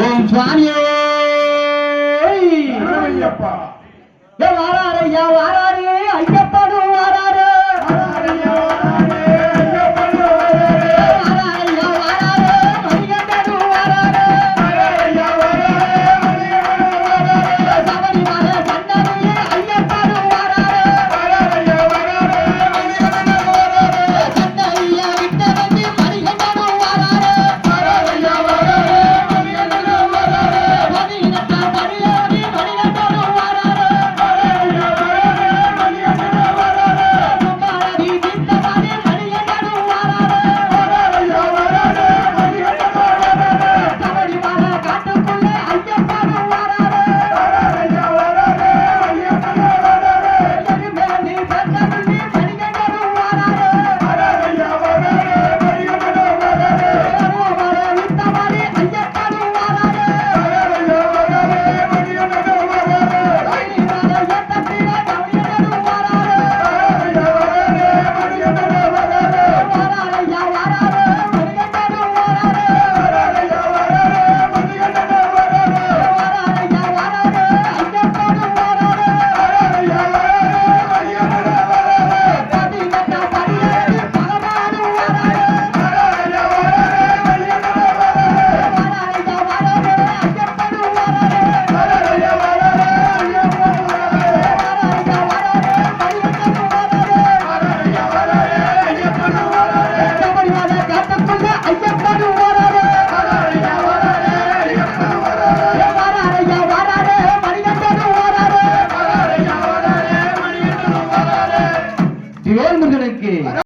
ஓம் சுவாமியே வாராரு ஐயா ஐயா que